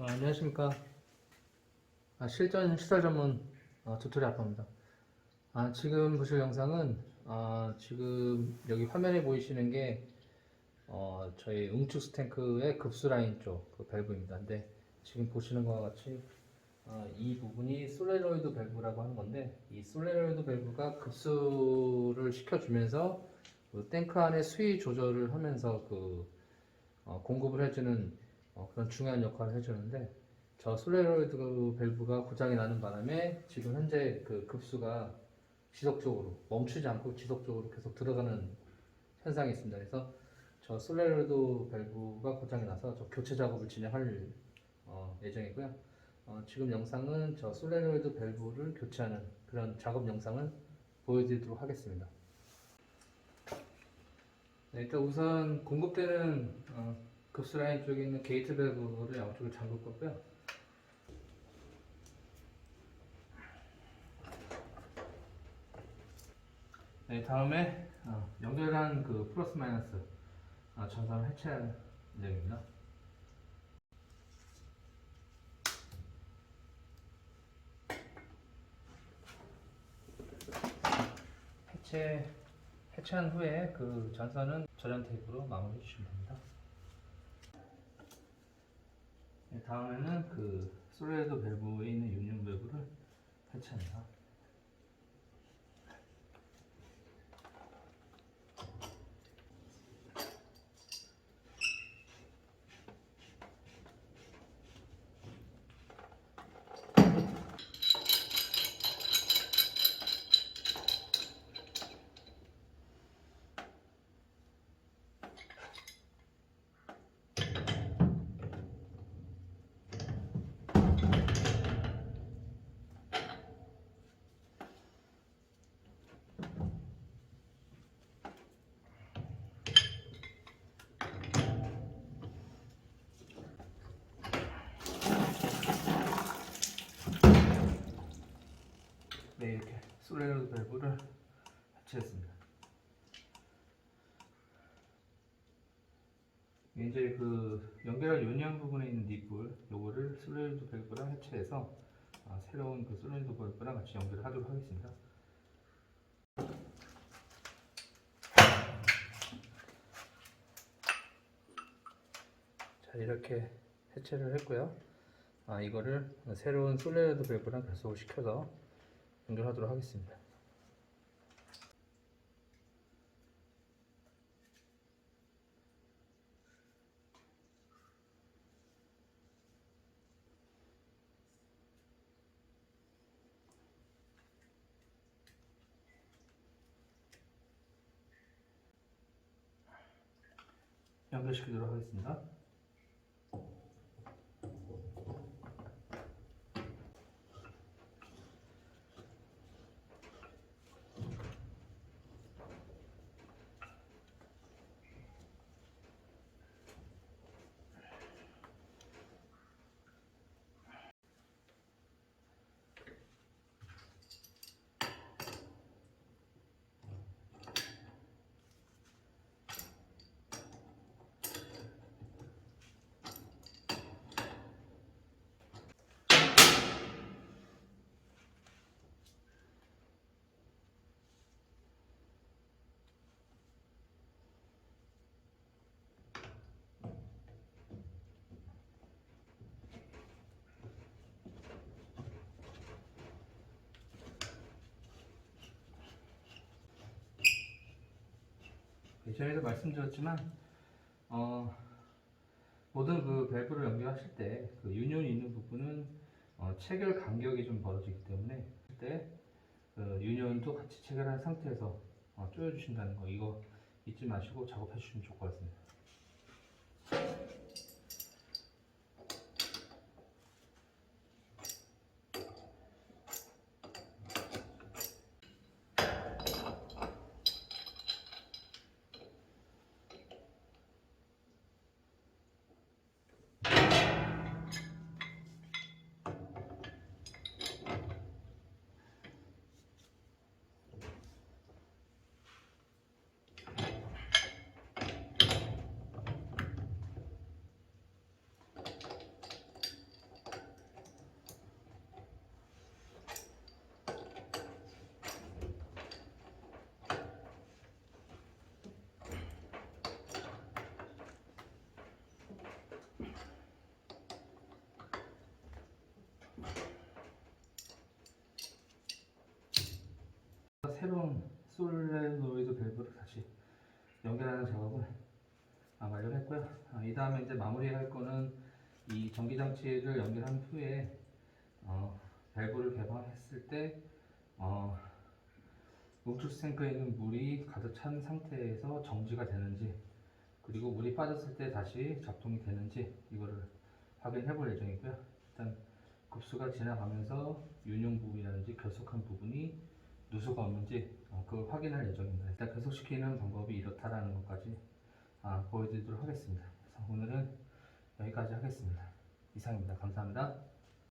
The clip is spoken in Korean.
어, 안녕하십니까. 아, 실전 시설 전문 어, tutorial 아빠입니다. 아, 지금 보실 영상은 아, 지금 여기 화면에 보이시는 게 어, 저희 응축 스탱크의 급수 라인 쪽 그 밸브입니다. 근데 지금 보시는 것과 같이 아, 이 부분이 솔레노이드 밸브라고 하는 건데 이 솔레노이드 밸브가 급수를 시켜주면서 그 탱크 안에 수위 조절을 하면서 그 어, 공급을 해주는 어, 그런 중요한 역할을 해주는데 저 솔레노이드 밸브가 고장이 나는 바람에 지금 현재 그 급수가 지속적으로 멈추지 않고 지속적으로 계속 들어가는 현상이 있습니다. 그래서 저 솔레노이드 밸브가 고장이 나서 저 교체 작업을 진행할 어, 예정이고요. 어, 지금 영상은 저 솔레노이드 밸브를 교체하는 그런 작업 영상을 보여드리도록 하겠습니다. 네, 일단 우선 공급되는 어, 급수 라인 쪽에 있는 게이트 밸브를 양쪽을 잠글 거고요. 네, 다음에 어, 연결한 그 플러스 마이너스 어, 전선을 해체할 예정입니다. 해체 해체한 후에 그 전선은 절연 테이프로 마무리 해 주시면 됩니다. 네, 다음에는 그 솔레드 밸브에 있는 유니온 밸브를 해체합니다. 네, 이렇게 솔레드 밸브를 해체했습니다. 이제 그 연결할 유니온 부분에 있는 니플 요거를 솔레드 밸브랑 해체해서 아, 새로운 그 솔레드 밸브랑 같이 연결을 하도록 하겠습니다. 자 이렇게 해체를 했고요. 아 이거를 새로운 솔레드 밸브랑 결속을 시켜서 연결하도록 하겠습니다. 연결시키도록 하겠습니다. 예전에도 말씀드렸지만 어, 모든 그 밸브를 연결하실 때 그 유니온이 있는 부분은 어, 체결 간격이 좀 벌어지기 때문에 그때 그 유니온도 같이 체결한 상태에서 어, 조여주신다는 거 이거 잊지 마시고 작업해 주시면 좋을 것 같습니다. 새로운 솔레노이드 밸브를 다시 연결하는 작업을 아, 완료했고요. 아, 이 다음에 이제 마무리할 거는 이 전기 장치를 연결한 후에 어, 밸브를 개방했을 때 어, 옥수수 탱크에 있는 물이 가득 찬 상태에서 정지가 되는지 그리고 물이 빠졌을 때 다시 작동이 되는지 이거를 확인해 볼 예정이고요. 일단 급수가 지나가면서 윤용 부분이라든지 결속한 부분이 누수가 없는지 어, 그걸 확인할 예정입니다. 일단 결속시키는 방법이 이렇다라는 것까지 아, 보여드리도록 하겠습니다. 오늘은 여기까지 하겠습니다. 이상입니다. 감사합니다.